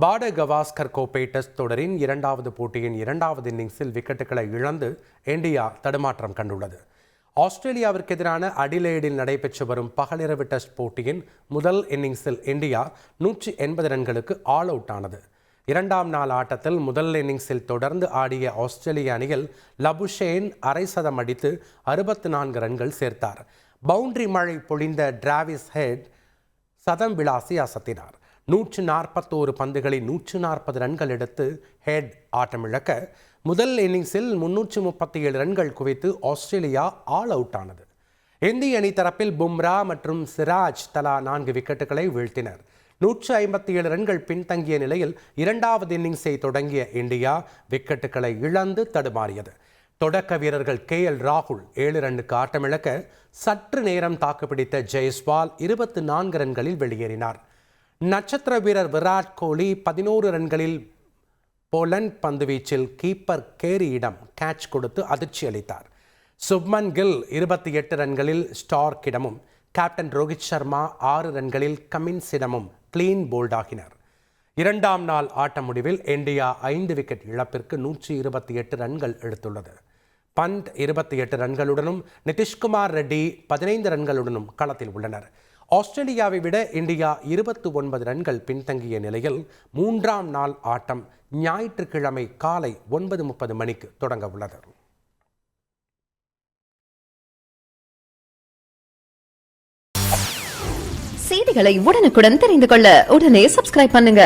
பாட கவாஸ்கர் கோப்பை டெஸ்ட் தொடரின் இரண்டாவது போட்டியின் இரண்டாவது இன்னிங்ஸில் விக்கெட்டுகளை இழந்து இந்தியா தடுமாற்றம் கண்டுள்ளது. ஆஸ்திரேலியாவிற்கு எதிரான அடிலேடில் நடைபெற்று வரும் பகலிரவு டெஸ்ட் போட்டியின் முதல் இன்னிங்ஸில் இந்தியா நூற்றி எண்பது ரன்களுக்கு ஆல் அவுட் ஆனது. இரண்டாம் நாள் ஆட்டத்தில் முதல் இன்னிங்ஸில் தொடர்ந்து ஆடிய ஆஸ்திரேலிய அணியில் லபுஷேன் அரை சதம் அடித்து அறுபத்து நான்கு ரன்கள் சேர்த்தார். பவுண்டரி மழை பொழிந்த டிராவிஸ் ஹெட் சதம் விளாசி அசத்தினார். நூற்று நாற்பத்தோரு பந்துகளில் நூற்று நாற்பது ரன்கள் எடுத்து ஹெட் ஆட்டமிழக்க முதல் இன்னிங்ஸில் முன்னூற்று முப்பத்தி ஏழு ரன்கள் குவித்து ஆஸ்திரேலியா ஆல் அவுட் ஆனது இந்திய அணி தரப்பில் பும்ரா மற்றும் சிராஜ் தலா நான்கு விக்கெட்டுகளை வீழ்த்தினர். நூற்று ஐம்பத்தி ஏழு ரன்கள் பின்தங்கிய நிலையில் இரண்டாவது இன்னிங்ஸை தொடங்கிய இந்தியா விக்கெட்டுகளை இழந்து தடுமாறியது. தொடக்க வீரர்கள் கே எல் ராகுல் ஏழு ரன்னுக்கு ஆட்டமிழக்க சற்று நேரம் தாக்குப்பிடித்த ஜெய்ஸ்வால் இருபத்தி நான்கு ரன்களில் வெளியேறினார். நட்சத்திர வீரர் விராட் கோலி பதினோரு ரன்களில் போலண்ட் பந்துவீச்சில் கீப்பர் கேரியிடம் கேட்ச் கொடுத்து அதிர்ச்சி அளித்தார். சுப்மன் கில் இருபத்தி எட்டு ரன்களில் ஸ்டார்க்கிடமும் கேப்டன் ரோஹித் சர்மா ஆறு ரன்களில் கமின்ஸிடமும் கிளீன் போல்டாகினர் இரண்டாம் நாள் ஆட்ட முடிவில் இந்தியா ஐந்து விக்கெட் இழப்பிற்கு நூற்றி இருபத்தி எட்டு ரன்கள் எடுத்துள்ளது. பண்ட் இருபத்தி எட்டு ரன்களுடனும் நிதிஷ்குமார் ரெட்டி பதினைந்து ரன்களுடனும் களத்தில் உள்ளனர். ஆஸ்திரேலியாவை விட இந்தியா இருபத்தி ஒன்பது ரன்கள் பின்தங்கிய நிலையில் மூன்றாம் நாள் ஆட்டம் ஞாயிற்றுக்கிழமை காலை ஒன்பது முப்பது மணிக்கு தொடங்க உள்ளது. செய்திகளை உடனுக்குடன் தெரிந்து கொள்ள உடனே சப்ஸ்கிரைப் பண்ணுங்க.